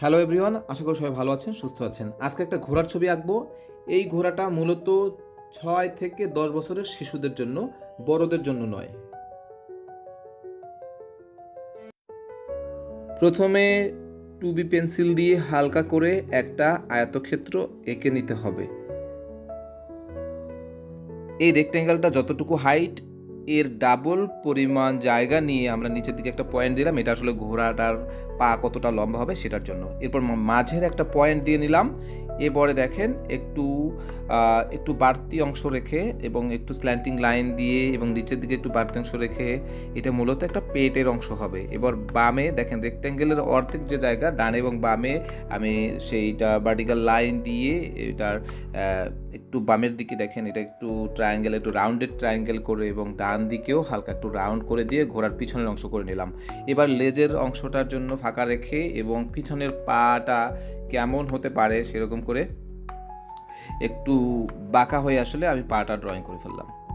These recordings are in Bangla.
হ্যালো এভরিওয়ান আশা করি সবাই ভালো আছেন, সুস্থ আছেন। আজকে একটা ঘোড়ার ছবি আঁকবো। এই ঘোড়াটা মূলত ছয় থেকে দশ বছরের শিশুদের জন্য, বড়দের জন্য নয়। প্রথমে টুবি পেন্সিল দিয়ে হালকা করে একটা আয়তক্ষেত্র এঁকে নিতে হবে। এই রেক্ট্যাঙ্গেলটা যতটুকু হাইট এর ডাবল পরিমাণ জায়গা নিয়ে আমরা নিচের দিকে একটা পয়েন্ট দিলাম। এটা আসলে ঘোড়াটার পা কতটা লম্বা হবে সেটার জন্য। এরপর মাঝের একটা পয়েন্ট দিয়ে নিলাম। এবারে দেখেন একটু একটু বাড়তি অংশ রেখে এবং একটু স্ল্যান্টিং লাইন দিয়ে এবং নিচের দিকে একটু বাড়তি অংশ রেখে এটা মূলত একটা পেটের অংশ হবে। এবার বামে দেখেন রেক্ট্যাঙ্গেলের অর্ধেক যে জায়গা, ডানে এবং বামে আমি সেইটা ভার্টিক্যাল লাইন দিয়ে এটার একটু বামের দিকে দেখেন, এটা একটু ট্রায়াঙ্গেল একটু রাউন্ডেড ট্রায়াঙ্গেল করে এবং ডান দিকেও হালকা একটু রাউন্ড করে দিয়ে ঘোড়ার পিছনের অংশ করে নিলাম। এবার লেজের অংশটার জন্য ফাঁকা রেখে এবং পিছনের পাটা কেমন হতে পারে সেরকম করে একটু বাঁকা হয়ে আসলে আমি পাটা ড্রয়িং করে ফেললাম।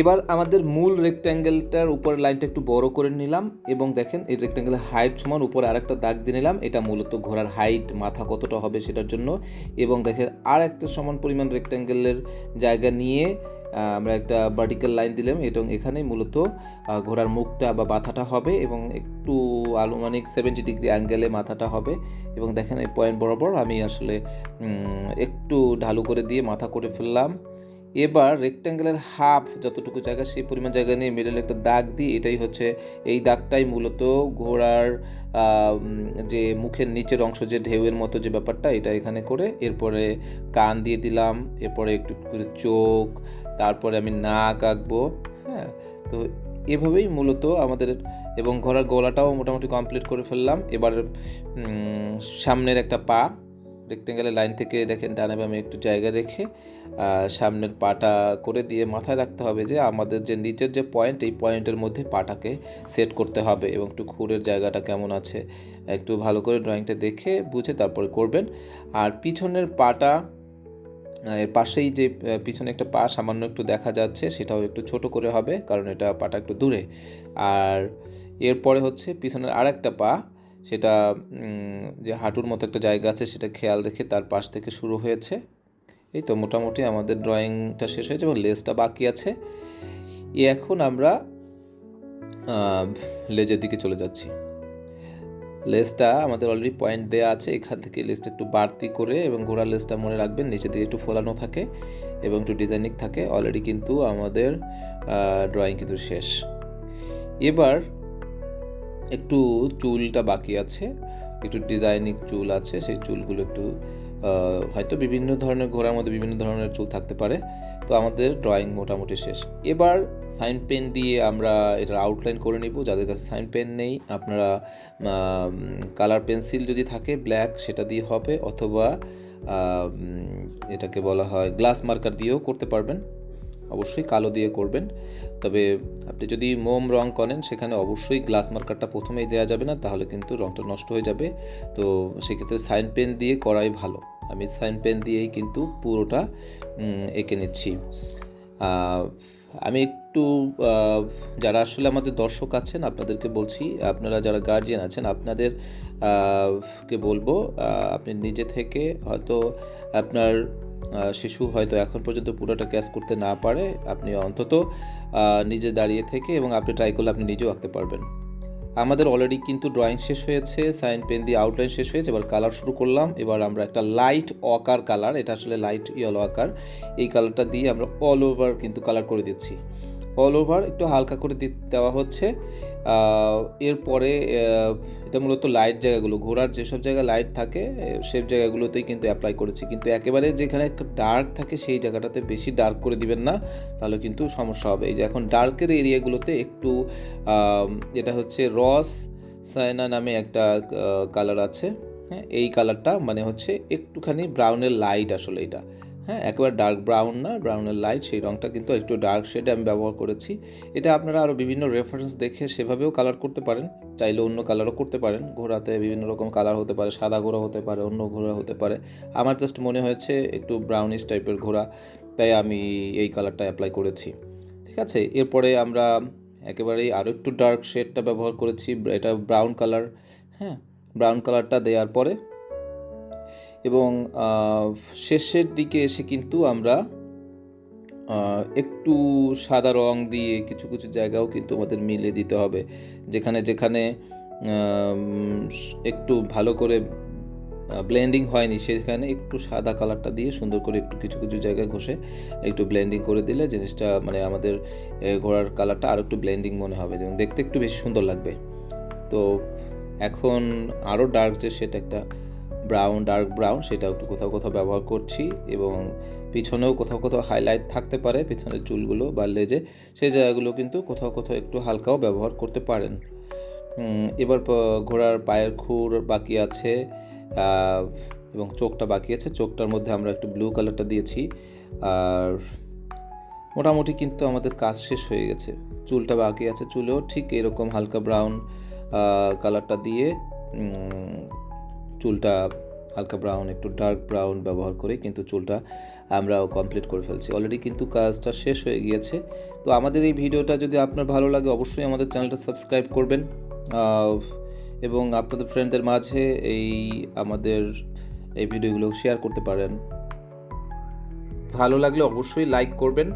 এবার আমাদের মূল রেক্ট্যাঙ্গেলটার উপরের লাইনটা একটু বড় করে নিলাম এবং দেখেন এই রেক্ট্যাঙ্গেলের হাইট সমান উপরে আরেকটা দাগ দিয়ে নিলাম। এটা মূলত ঘোড়ার হাইট মাথা কতটা হবে সেটার জন্য। এবং দেখেন আর একটা সমান পরিমাণ রেক্ট্যাঙ্গেলের জায়গা নিয়ে আমরা একটা ভার্টিক্যাল লাইন দিলাম এবং এখানে মূলত ঘোড়ার মুখটা বা মাথাটা হবে এবং একটু আনুমানিক সেভেন্টি ডিগ্রি অ্যাঙ্গেলে মাথাটা হবে। এবং দেখেন এই পয়েন্ট বরাবর আমি আসলে একটু ঢালু করে দিয়ে মাথা করে ফেললাম। এবার রেক্ট্যাঙ্গেলের হাফ যতটুকু জায়গা, সেই পরিমাণ জায়গা নিয়ে মিডলে একটা দাগ দিই। এটাই হচ্ছে এই দাগটাই মূলত ঘোড়ার যে মুখের নিচের অংশ, যে ঢেউয়ের মতো যে ব্যাপারটা, এটা এখানে করে এরপরে কান দিয়ে দিলাম। এরপরে একটু করে চোখ, তারপরে আমি নাক আঁকবো হ্যাঁ? তো এভাবেই মূলত আমাদের এবং ঘোড়ার গলাটাও মোটামুটি কমপ্লিট করে ফেললাম। এবার সামনের একটা পা রেক্টেঙ্গেলের লাইন থেকে দেখেন ডানে বামে একটু জায়গা রেখে সামনের পাটা করে দিয়ে মাথায় রাখতে হবে যে আমাদের যে নিচের যে পয়েন্ট এই পয়েন্টের মধ্যে পাটাকে সেট করতে হবে এবং একটু খুরের জায়গাটা কেমন আছে। একটু ভালো করে ড্রয়িংটা দেখে বুঝে তারপরে করবেন। আর পিছনের পাটা এর পাশেই যে পিছনে একটা পা সামান্য একটু দেখা যাচ্ছে, সেটাও একটু ছোট করে হবে, কারণ এটা পাটা একটু দূরে। আর এরপরে হচ্ছে পিছনের আরেকটা পা সেটা যে হাঁটুর মতো একটা জায়গা আছে সেটা খেয়াল রেখে তার পাশ থেকে শুরু হয়েছে। এই তো মোটামুটি আমাদের ড্রয়িংটা শেষ হয়েছে এবং লেজটা বাকি আছে। এখন আমরা লেজের দিকে চলে যাচ্ছি। লেজটা আমাদের অলরেডি পয়েন্ট দেওয়া আছে, এখান থেকে লেজটা একটু বাড়তি করে এবং ঘোড়ার লেজটা মনে রাখবেন, নিচে দিকে একটু ফোলানো থাকে এবং একটু ডিজাইনিং থাকে। অলরেডি কিন্তু আমাদের ড্রয়িং কিন্তু শেষ। এবার একটু চুলটা বাকি আছে, একটু ডিজাইনিং চুল আছে, সেই চুলগুলো একটু হয়তো বিভিন্ন ধরনের ঘোড়ার মধ্যে বিভিন্ন ধরনের চুল থাকতে পারে। তো আমাদের ড্রয়িং মোটামুটি শেষ। এবার সাইন পেন দিয়ে আমরা এটার আউটলাইন করে নিব। যাদের কাছে সাইন পেন নেই, আপনারা কালার পেন্সিল যদি থাকে ব্ল্যাক সেটা দিয়ে হবে, অথবা এটাকে বলা হয় গ্লাস মার্কার দিয়েও করতে পারবেন। অবশ্যই কালো দিয়ে করবেন। তবে আপনি যদি মোম রং করেন, সেখানে অবশ্যই গ্লাস মার্কারটা প্রথমেই দেওয়া যাবে না, তাহলে কিন্তু রংটা নষ্ট হয়ে যাবে। তো সেক্ষেত্রে সাইন পেন দিয়ে করাই ভালো। আমি সাইন পেন দিয়েই কিন্তু পুরোটা এঁকে নিচ্ছি। আমি একটু যারা আসলে আমাদের দর্শক আছেন, আপনাদেরকে বলছি, আপনারা যারা গার্জিয়ান আছেন, আপনাদের কে বলব আপনি নিজে থেকে হয়তো আপনার শিশু হয়তো এখন পর্যন্ত পুরোটা ক্যাচ করতে না পারে, আপনি অন্তত নিজে দাঁড়িয়ে থেকে এবং আপনি ট্রাই করলে আপনি নিজেও আঁকতে পারবেন। আমাদের অলরেডি কিন্তু ড্রয়িং শেষ হয়েছে সাইন পেন দিয়ে আউটলাইন শেষ হয়েছে, এবার কালার শুরু করলাম, এবার আমরা একটা লাইট অকার কালার এটা আসলে লাইট ইয়েলো আকার এই কালারটা দিয়ে আমরা অল ওভার কিন্তু কালার করে দিচ্ছি। অল ওভার একটু হালকা করে দেওয়া হচ্ছে এরপরে এটা মূলত লাইট জায়গাগুলো ঘোরার যেসব জায়গায় লাইট থাকে সেই জায়গাগুলোতেই কিন্তু অ্যাপ্লাই করেছি। কিন্তু একেবারে যেখানে ডার্ক থাকে, সেই জায়গাটাতে বেশি ডার্ক করে দিবেন না, তাহলে কিন্তু সমস্যা হবে। এই যে এখন ডার্কের এরিয়াগুলোতে একটু এটা হচ্ছে রস সায়না নামে একটা কালার আছে। হ্যাঁ এই কালারটা মানে হচ্ছে একটুখানি ব্রাউনের লাইট আসলে এটা। হ্যাঁ একেবারে ডার্ক ব্রাউন না ব্রাউনের লাইট সেই রঙটা কিন্তু একটু ডার্ক শেডে আমি ব্যবহার করেছি। এটা আপনারা আরও বিভিন্ন রেফারেন্স দেখে সেভাবেও কালার করতে পারেন। চাইলে অন্য কালারও করতে পারেন। ঘোড়াতে বিভিন্ন রকম কালার হতে পারে, সাদা ঘোড়া হতে পারে, অন্য ঘোড়া হতে পারে। আমার জাস্ট মনে হয়েছে একটু ব্রাউনিশ টাইপের ঘোড়া, তাই আমি এই কালারটা অ্যাপ্লাই করেছি। ঠিক আছে? এরপরে আমরা একেবারেই আরও একটু ডার্ক শেডটা ব্যবহার করেছি। এটা ব্রাউন কালার হ্যাঁ ব্রাউন কালারটা দেওয়ার পরে এবং শেষের দিকে এসে কিন্তু আমরা একটু সাদা রং দিয়ে কিছু কিছু জায়গাও কিন্তু আমাদের মিলে দিতে হবে। যেখানে যেখানে একটু ভালো করে ব্লেন্ডিং হয়নি, সেখানে একটু সাদা কালারটা দিয়ে সুন্দর করে একটু কিছু কিছু জায়গায় ঘষে একটু ব্লেন্ডিং করে দিলে জিনিসটা মানে আমাদের ঘোড়ার কালারটা আরও একটু ব্লেন্ডিং মনে হবে। এবং দেখতে একটু বেশি সুন্দর লাগবে। তো এখন আরও ডার্ক যে সেটা একটা ব্রাউন ডার্ক ব্রাউন সেটা একটু কোথাও কোথাও ব্যবহার করছি এবং পিছনেও কোথাও কোথাও হাইলাইট থাকতে পারে, পিছনের চুলগুলো বা লেজে, সেই জায়গাগুলো কিন্তু কোথাও কোথাও একটু হালকাও ব্যবহার করতে পারেন। এবার ঘোড়ার পায়ের খুর বাকি আছে এবং চোখটা বাকি আছে, চোখটার মধ্যে আমরা একটু ব্লু কালারটা দিয়েছি, আর মোটামুটি কিন্তু আমাদের কাজ শেষ হয়ে গেছে। চুলটা বাকি আছে, চুলেও ঠিক এরকম হালকা ব্রাউন কালারটা দিয়ে চুলটা হালকা ব্রাউন একটু ডার্ক ব্রাউন ব্যবহার করে কিন্তু চুলটা আমরাও কমপ্লিট করে ফেলছি। অলরেডি কিন্তু কাজটা শেষ হয়ে গিয়েছে। তো আমাদের এই ভিডিওটা যদি আপনার ভালো লাগে, অবশ্যই আমাদের চ্যানেলটা সাবস্ক্রাইব করবেন। এবং আপনাদের ফ্রেন্ডদের মাঝে এই আমাদের এই ভিডিওগুলো শেয়ার করতে পারেন। ভালো লাগলে অবশ্যই লাইক করবেন।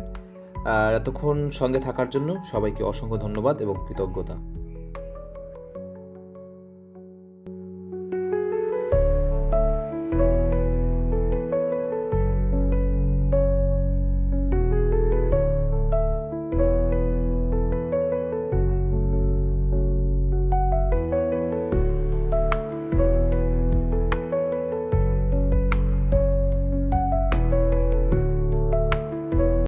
আর এতক্ষণ সঙ্গে থাকার জন্য সবাইকে অসংখ্য ধন্যবাদ এবং কৃতজ্ঞতা।